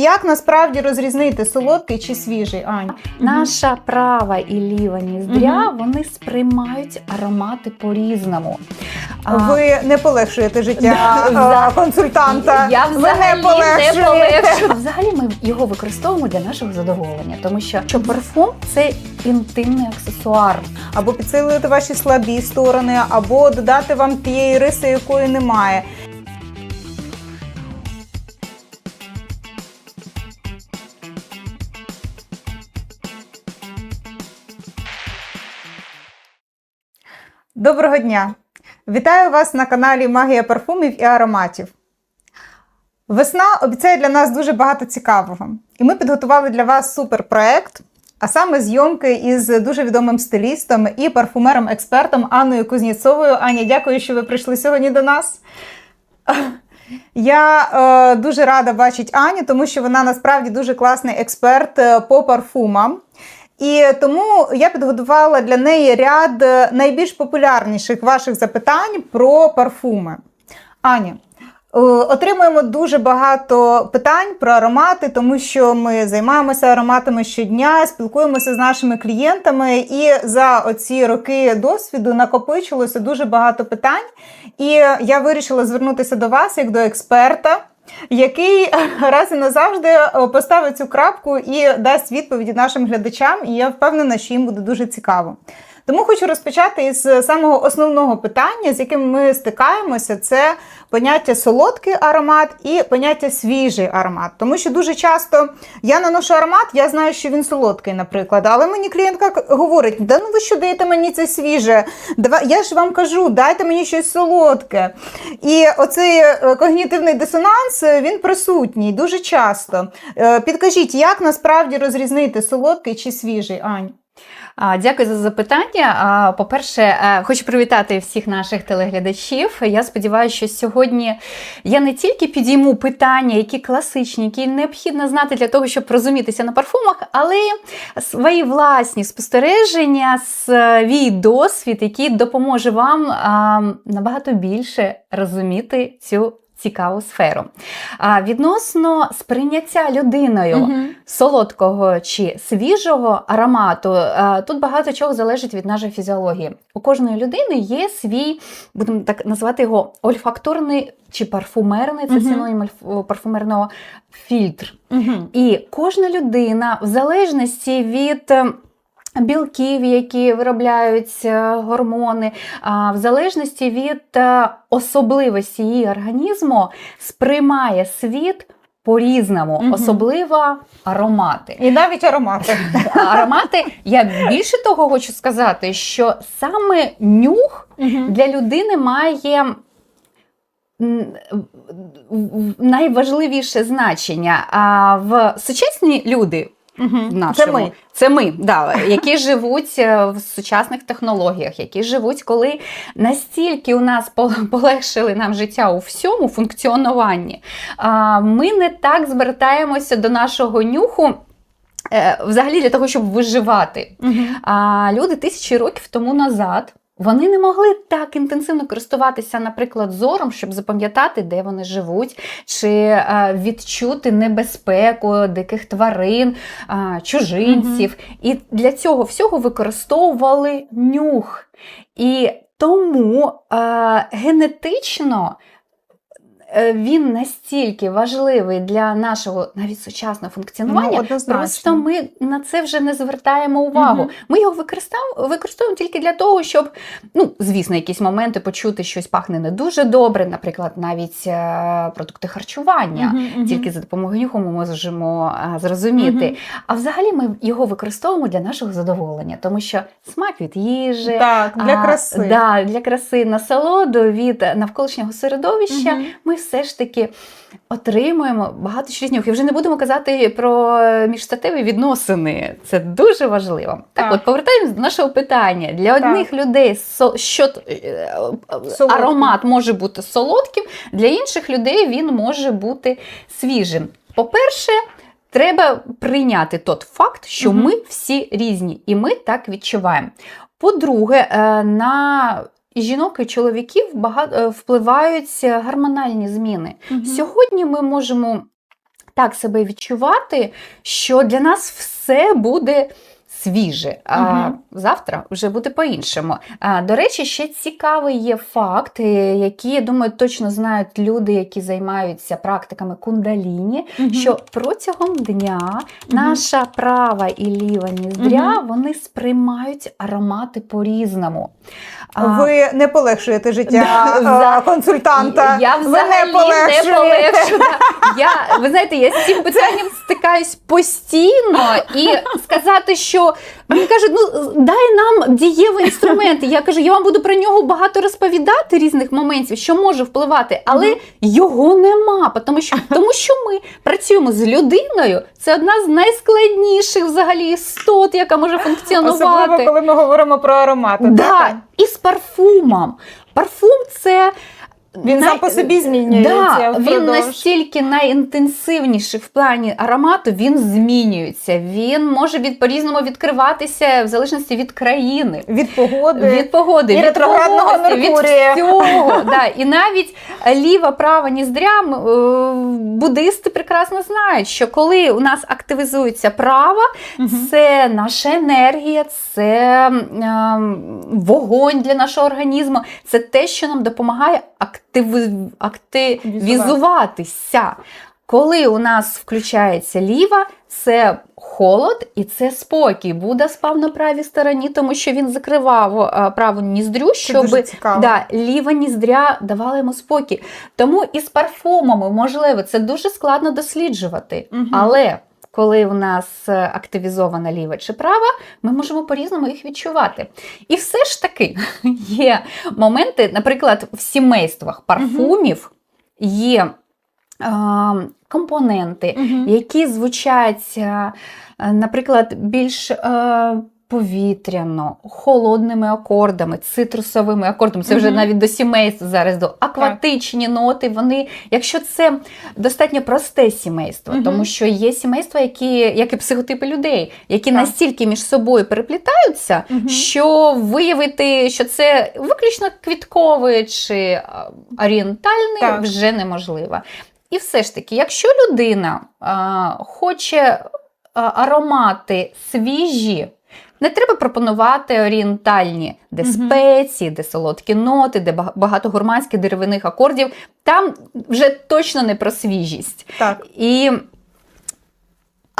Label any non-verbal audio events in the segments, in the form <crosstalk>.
Як насправді розрізнити солодкий чи свіжий, Ань? Наша права і ліва ніздря вони сприймають аромати по-різному. Ви не полегшуєте життя Да, консультанта. Я взагалі не полегшую. Взагалі ми його використовуємо для нашого задоволення, тому що, що парфум це інтимний аксесуар. Або підсилити ваші слабі сторони, або додати вам тієї риси, якої немає. Доброго дня! Вітаю вас на каналі Магія парфумів і ароматів. Весна обіцяє для нас дуже багато цікавого. І ми підготували для вас суперпроект, а саме зйомки із дуже відомим стилістом і парфумером-експертом Анною Кузнєцовою. Аня, дякую, що ви прийшли сьогодні до нас. Я е, дуже рада бачити Аню, тому що вона насправді дуже класний експерт е, по парфумам. І тому я підготувала для неї ряд е, найбільш популярніших ваших запитань про парфуми. Аня, е, отримуємо дуже багато питань про аромати, тому що ми займаємося ароматами щодня, спілкуємося з нашими клієнтами, і за оці роки досвіду накопичилося дуже багато питань. І я вирішила звернутися до вас як до експерта. Який раз і назавжди е, поставить цю крапку і дасть відповіді нашим глядачам, і я впевнена, що їм буде дуже цікаво. Тому хочу розпочати із самого основного питання, з яким ми стикаємося, це поняття солодкий аромат і поняття свіжий аромат. Тому що дуже часто я наношу аромат, я знаю, що він солодкий, наприклад. Але мені клієнтка говорить: да ну ви що даєте мені це свіже? Я ж вам кажу, дайте мені щось солодке. І оцей е, когнітивний дисонанс е, він присутній дуже часто. Е, Підкажіть, як насправді розрізнити солодкий чи свіжий, Ань? Дякую за запитання. По-перше, е, хочу привітати всіх наших телеглядачів. Я сподіваюся, що сьогодні я не тільки підійму питання, які класичні, які необхідно знати для того, щоб розумітися на парфумах, але свої власні спостереження, свій досвід, який допоможе вам набагато більше розуміти цю. Цікаву сферу. А відносно сприйняття людиною солодкого чи свіжого аромату, е, тут багато чого залежить від нашої фізіології. У кожної людини є свій, будемо так називати його ольфакторний чи парфумерний, це синонім парфумерного фільтр. Угу. І кожна людина, в залежності від е, білків, які виробляють е, гормони, в залежності від е, особливості її організму, сприймає світ по-різному, Мгм. особливо аромати. І навіть аромати. <laughs> Аромати, я більше того хочу сказати, що саме нюх для людини має найважливіше значення. А в сучасні люди в нашому, Це ми. це ми да, які живуть е, в сучасних технологіях, які живуть, коли настільки у нас полегшили нам життя у всьому функціонуванні, ми не так звертаємося до нашого нюху. е, Взагалі для того, щоб виживати. А люди тисячі років тому назад вони не могли так інтенсивно користуватися, наприклад, зором, щоб запам'ятати, де вони живуть, чи е, відчути небезпеку диких тварин, е, чужинців. І для цього всього використовували нюх. І тому е, генетично. Е, Він настільки важливий для нашого навіть сучасного функціонування, Ну. Просто ми на це вже не звертаємо увагу. Мгм. Ми його використовуємо тільки для того, щоб, ну, звісно, якісь моменти почути щось пахне не дуже добре, наприклад, навіть е, продукти харчування. Тільки за допомогою нюху ми можемо е, зрозуміти. Мгм. А взагалі ми його використовуємо для нашого задоволення, тому що смак від їжі. Так, для а, краси. Да, для краси насолоду від навколишнього середовища Мгм. ми все ж таки отримуємо багато чрізнюх. І вже не будемо казати про міжстатеві відносини. Це дуже важливо. Так, Так. от повертаємось до нашого питання. Для Так. одних людей со- що, е, Солодкий. аромат може бути солодким, для інших людей він може бути свіжим. По-перше, Треба прийняти тот факт, що Мгм. ми всі різні, і ми так відчуваємо. По-друге, е, на жінок і чоловіків багато впливають гормональні зміни. Угу. Сьогодні ми можемо так себе відчувати, що для нас все буде. Свіже, а завтра вже буде по-іншому. А, до речі, ще цікавий є факт, е, який, я думаю, точно знають люди, які займаються практиками кундаліні, що протягом дня наша права і ліва ніздря вони сприймають аромати по-різному. А, Ви не полегшуєте життя Да, е, консультанта. Я взагалі не не полегшу. да. <laughs> Я, ви знаєте, я з цим питанням стикаюсь постійно і сказати, що мені кажуть, ну дай нам дієвий інструмент. Я кажу, я вам буду про нього багато розповідати різних моментів, що може впливати, але його нема. Тому що, тому що ми працюємо з людиною. Це одна з найскладніших взагалі істот, яка може функціонувати. Особливо, коли ми говоримо про аромати. Да, так? і з парфумом. Парфум це. Він сам по собі змінюється Да, він настільки найінтенсивніший в плані аромату, він змінюється. Він може від по-різному відкриватися в залежності від країни. Від погоди. Від погоди, від ретроградного волосся, від всього. <laughs> Да. І навіть ліва, права ніздря, е, буддисти прекрасно знають, що коли у нас активізується права, це наша енергія, це ем, вогонь для нашого організму, це те, що нам допомагає активи, активізуватися. Коли у нас включається ліва, це холод і це спокій. Будда спав на правій стороні, тому що він закривав е, праву ніздрю, щоб да, ліва ніздря давала йому спокій. Тому і з парфумами, можливо, це дуже складно досліджувати. Мгм. Але коли в нас е, активізована ліва чи права, ми можемо по-різному їх відчувати. І все ж таки <laughs> є моменти, наприклад, в сімействах парфумів є е, компоненти, які звучать, е, наприклад, більш повітряно, холодними акордами, цитрусовими акордами. Це вже Мгм. навіть до сімейств зараз до акватичні ноти. Вони, якщо це достатньо просте сімейство, Мгм. тому що є сімейства, які, як і психотипи людей, які Так. настільки між собою переплітаються, Мгм. що виявити, що це виключно квіткове чи а, орієнтальне, Так. вже неможливо. І все ж таки, якщо людина а, хоче а, аромати свіжі, не треба пропонувати орієнтальні, де спеції, де солодкі ноти, де бага- багато гурманських деревинних акордів. Там вже точно не про свіжість. Так. І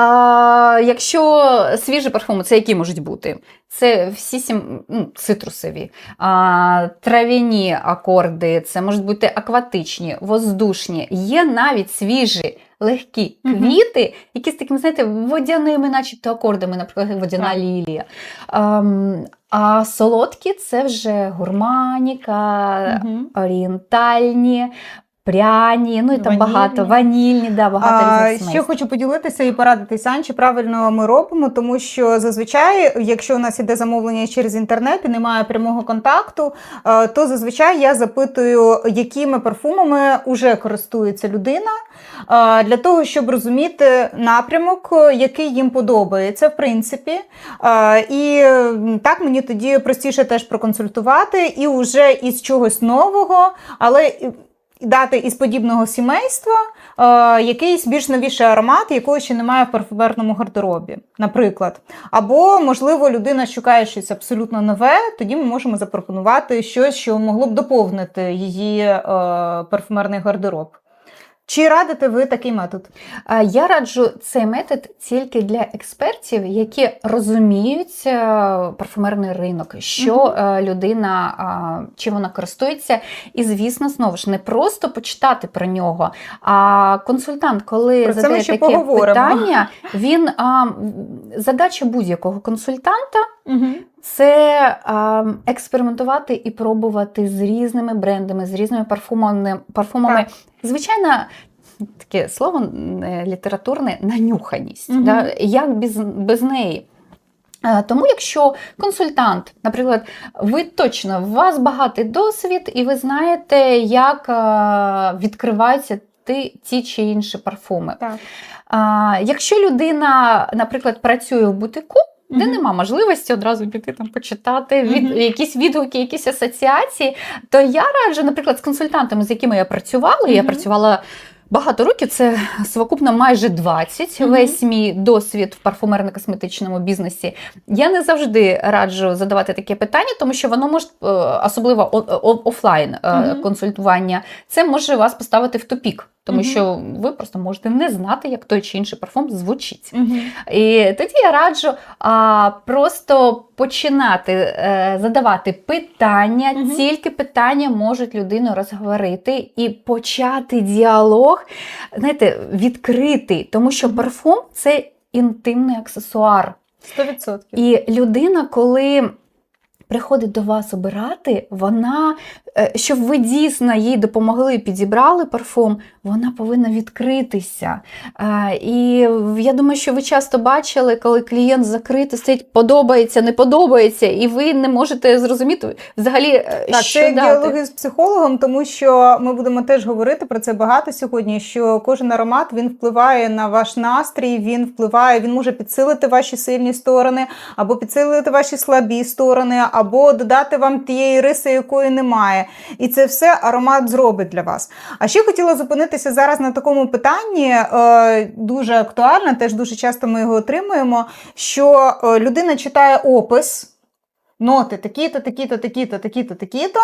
а, якщо свіжі парфуми, це які можуть бути? Це всі сім, ну, цитрусові, а, трав'яні акорди, це можуть бути акватичні, воздушні. Є навіть свіжі, легкі квіти, які з такими, знаєте, водяними, начебто акордами, наприклад, водяна Так. лілія. Ам, а солодкі це вже гурманіка, Мгм. орієнтальні, пряні, ну і там Ванільні. багато ванільні, да, багато А, різних ще хочу поділитися і порадитися, Ань, чи правильно ми робимо, тому що зазвичай, якщо у нас іде замовлення через інтернет і немає прямого контакту, е, то зазвичай я запитую, якими парфумами вже користується людина, е, для того, щоб розуміти напрямок, який їм подобається, в принципі. Е, І так мені тоді простіше теж проконсультувати і вже із чогось нового, але. Дати із подібного сімейства е, якийсь більш новіший аромат, якого ще немає в парфюмерному гардеробі, наприклад. Або, можливо, людина шукає щось абсолютно нове, тоді ми можемо запропонувати щось, що могло б доповнити її е, парфюмерний гардероб. Чи радите ви такий метод? Я раджу цей метод тільки для експертів, які розуміють е, парфумерний ринок, що е, людина чим вона користується. І, звісно, знову ж не просто почитати про нього. А консультант, коли Про задає таке поговоримо. питання, він задача будь-якого консультанта Угу. Це а, експериментувати і пробувати з різними брендами, з різними парфумами. парфумами. Звичайно, таке слово літературне нанюханість. Мгм. Да? Як без, без неї? Е, Тому, якщо консультант, наприклад, ви точно у вас багатий досвід, і ви знаєте, як е, відкриваються ті, ті чи інші парфуми. Так. Якщо людина, наприклад, працює в бутику, де Мгм. нема можливості одразу піти там почитати від, Мгм. якісь відгуки, якісь асоціації, то я раджу, наприклад, з консультантами, з якими я працювала, я працювала Багато років це совокупно майже 20, Мгм. весь мій досвід в парфумерно-косметичному бізнесі. Я не завжди раджу задавати таке питання, тому що воно може, е, особливо офлайн е, Мгм. консультування, це може вас поставити в тупік, тому Мгм. що ви просто можете не знати, як той чи інший парфум звучить. Мгм. І тоді я раджу а, просто починати е, задавати питання, Мгм. тільки питання можуть людину розговорити і почати діалог, знаєте, відкритий, тому що парфум це інтимний аксесуар. 100%. І людина, коли приходить до вас обирати, вона, е, щоб ви дійсно їй допомогли і підібрали парфум, вона повинна відкритися. Е, І я думаю, що ви часто бачили, коли клієнт закритий, стоїть, подобається, не подобається, і ви не можете зрозуміти взагалі, е, Так, що це дати. діалоги з психологом, тому що ми будемо теж говорити про це багато сьогодні. Що кожен аромат він впливає на ваш настрій, він впливає, він може підсилити ваші сильні сторони, або підсилити ваші слабі сторони, або додати вам тієї риси, якої немає. І це все аромат зробить для вас. А ще хотіла зупинитися зараз на такому питанні, е, дуже актуальне, теж дуже часто ми його отримуємо. Що е, людина читає опис. Ноти такі-то, такі-то, такі-то, такі-то, такі-то.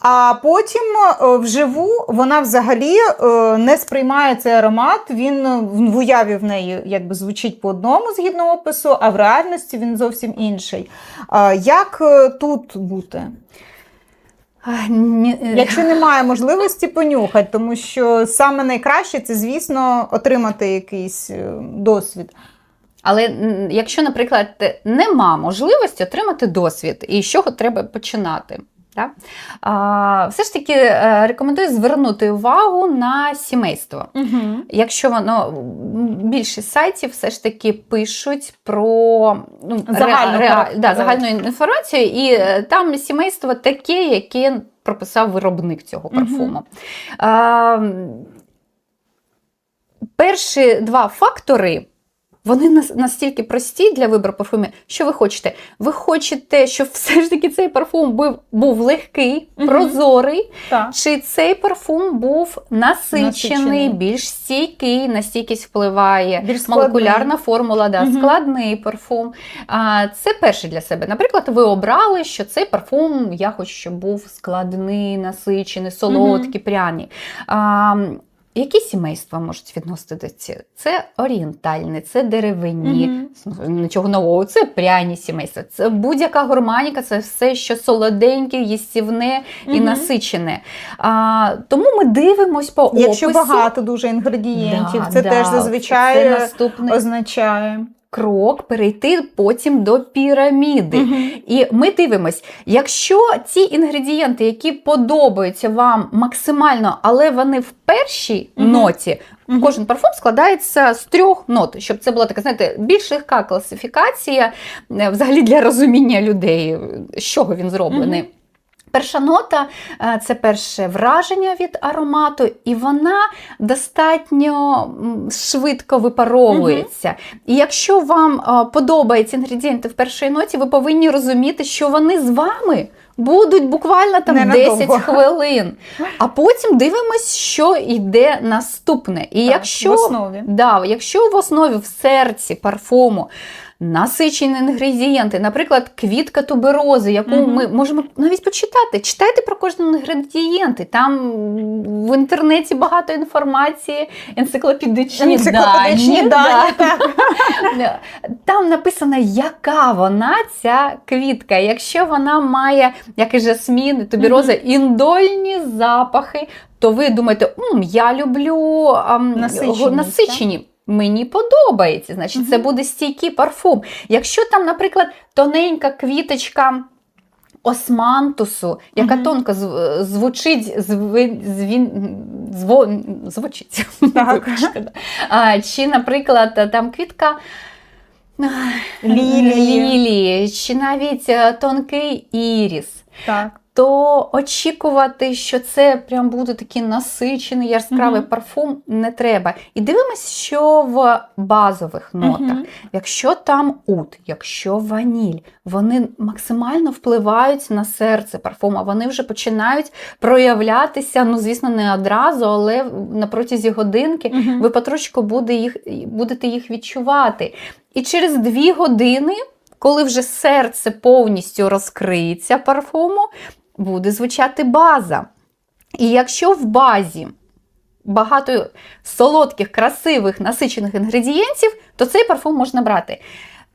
А потім е, вживу вона взагалі е, не сприймає цей аромат. Він е, в уяві в неї якби звучить по одному згідно опису, а в реальності він зовсім інший. Як тут бути? Якщо немає можливості понюхати, тому що саме найкраще це, звісно, отримати якийсь досвід. Але якщо, наприклад, нема можливості отримати досвід, і з чого треба починати? Да? А, все ж таки е, рекомендую звернути увагу на сімейство. Угу. Якщо воно більшість сайтів все ж таки пишуть про ну, Загальну ре- ре- да, загальну інформацію, і е, там сімейство таке, яке прописав виробник цього парфуму. А, перші два фактори. Вони настільки прості для вибору парфумів. Що ви хочете? Ви хочете, щоб <laughs> все ж таки цей парфум був, був легкий, Мгм. прозорий, Так. чи цей парфум був насичений, Насичений. більш стійкий, на стійкість впливає, Більш молекулярна формула, да, Мгм. складний парфум. А, це перше для себе. Наприклад, ви обрали, що цей парфум я хочу, щоб був складний, насичений, солодкий, пряний. А, які сімейства можуть відносити до цього? Це орієнтальне, це деревинні, нічого нового, це пряні сімейства. Це будь-яка гурманіка, це все, що солоденьке, їстівне і Мгм. насичене. А, тому ми дивимось по Якщо опису. багато дуже інгредієнтів, Да, це да, теж це зазвичай наступний означає. Крок перейти потім до піраміди. Мгм. І ми дивимось, якщо ці інгредієнти, які подобаються вам максимально, але вони в першій Мгм. ноті, кожен парфум складається з трьох нот, щоб це була така, знаєте, більш легка класифікація е, взагалі для розуміння людей, з чого він зроблений. Мгм. Перша нота е, це перше враження від аромату, і вона достатньо швидко випаровується. І якщо вам е, подобаються інгредієнти в першій ноті, ви повинні розуміти, що вони з вами будуть буквально там Ненадовго. 10 хвилин. А потім дивимось, що йде наступне. І Так, якщо в основі. Да, якщо в основі в серці парфуму насичені інгредієнти, наприклад, квітка туберози, яку Мгм. ми можемо навіть почитати. Читайте про кожен інгредієнти. Там в інтернеті багато інформації, енциклопедичні, Енциклопедичні дані. дані, да. Да. <laughs> Там написано, яка вона ця квітка. Якщо вона має, як і жасмін, тубероза, індольні запахи, то ви думаєте, «М, я люблю ам, Насиченість, го- насичені. Мені подобається, значить, це буде стійкий парфум. Якщо там, наприклад, тоненька квіточка османтусу, яка тонко зв- звучить, звучить. <laughs> Чи, наприклад, там квітка. Лілії. Лілії, чи навіть е, тонкий іріс. Так. То очікувати, що це прям буде такий насичений яскравий Мгм. парфум, не треба. І дивимось, що в базових нотах. Мгм. Якщо там ут, якщо ваніль, вони максимально впливають на серце парфума, вони вже починають проявлятися, ну звісно, не одразу, але на протязі годинки Мгм. ви потрошку буде їх, будете їх відчувати. І через дві години, коли вже серце повністю розкриється парфуму, буде звучати база. І якщо в базі багато солодких, красивих, насичених інгредієнтів, то цей парфум можна брати.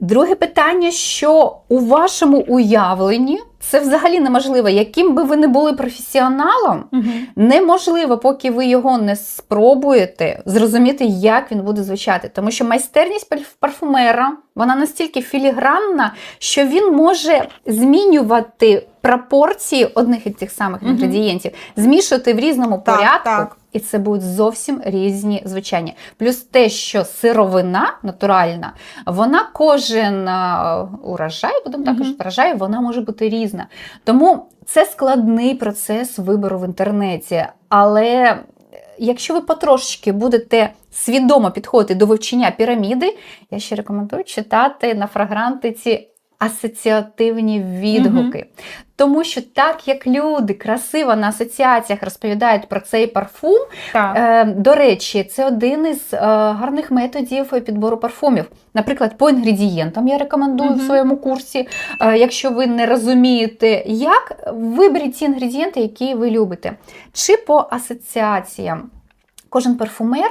Друге питання, що у вашому уявленні це взагалі неможливо, яким би ви не були професіоналом, Мгм. неможливо, поки ви його не спробуєте, зрозуміти, як він буде звучати. Тому що майстерність парфумера вона настільки філігранна, що він може змінювати пропорції одних і тих самих Мгм. інгредієнтів, змішувати в різному Так, порядку. так. І це будуть зовсім різні звучання. Плюс те, що сировина натуральна, вона кожен е, урожай, будемо так Мгм. кажуть, врожай, вона може бути різна. Тому це складний процес вибору в інтернеті. Але е, якщо ви потрошечки будете свідомо підходити до вивчення піраміди, я ще рекомендую читати на фрагрантиці асоціативні відгуки. Тому що так як люди красиво на асоціаціях розповідають про цей парфум, Так. Е, до речі, це один із е, гарних методів підбору парфумів. Наприклад, по інгредієнтам я рекомендую в своєму курсі. Е, якщо ви не розумієте, як виберіть ті інгредієнти, які ви любите. Чи по асоціаціям. Кожен парфумер,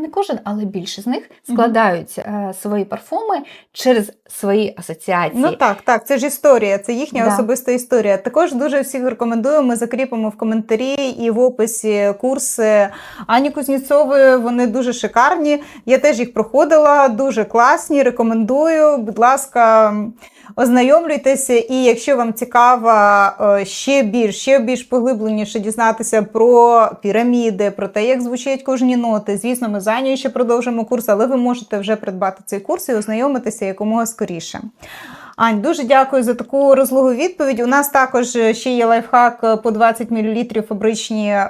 не кожен, але більше з них складають е, свої парфуми через свої асоціації. Ну так, так, це ж історія, це їхня Да. особиста історія. Також дуже всіх рекомендую. Ми закріпимо в коментарі і в описі курси Ані Кузніцової. Вони дуже шикарні. Я теж їх проходила, дуже класні. Рекомендую. Будь ласка, ознайомлюйтеся. І якщо вам цікаво е, ще більш, ще більш поглибленіше дізнатися про піраміди, про те, як звучать кожні ноти. Звісно, ми з Анією ще продовжимо курс, але ви можете вже придбати цей курс і ознайомитися якомога скоріше. Ань, дуже дякую за таку розлогу відповідь. У нас також ще є лайфхак по 20 мл фабричні. Е,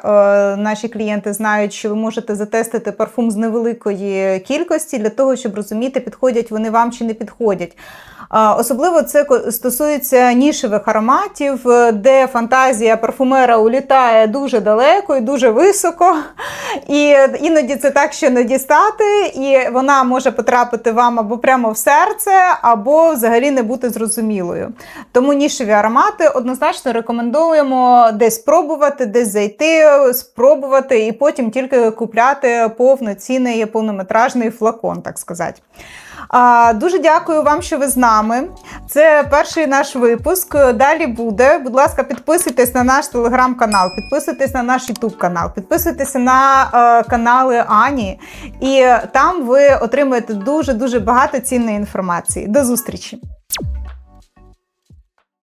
наші клієнти знають, що ви можете затестити парфум з невеликої кількості для того, щоб розуміти, підходять вони вам чи не підходять. Особливо це стосується нішевих ароматів, е, де фантазія парфумера улітає дуже далеко і дуже високо. І іноді це так, що не дістати, і вона може потрапити вам або прямо в серце, або взагалі не бути зрозумілою. Тому нішеві аромати однозначно рекомендуємо десь спробувати, десь зайти, спробувати, і потім тільки купляти повноцінний повнометражний флакон, так сказати. А, Дуже дякую вам, що ви з нами. Це перший наш випуск. Далі буде. Будь ласка, підписуйтесь на наш телеграм-канал, підписуйтесь на наш ютуб канал, підписуйтесь на е, канали Ані, і там ви отримаєте дуже дуже багато цінної інформації. До зустрічі! you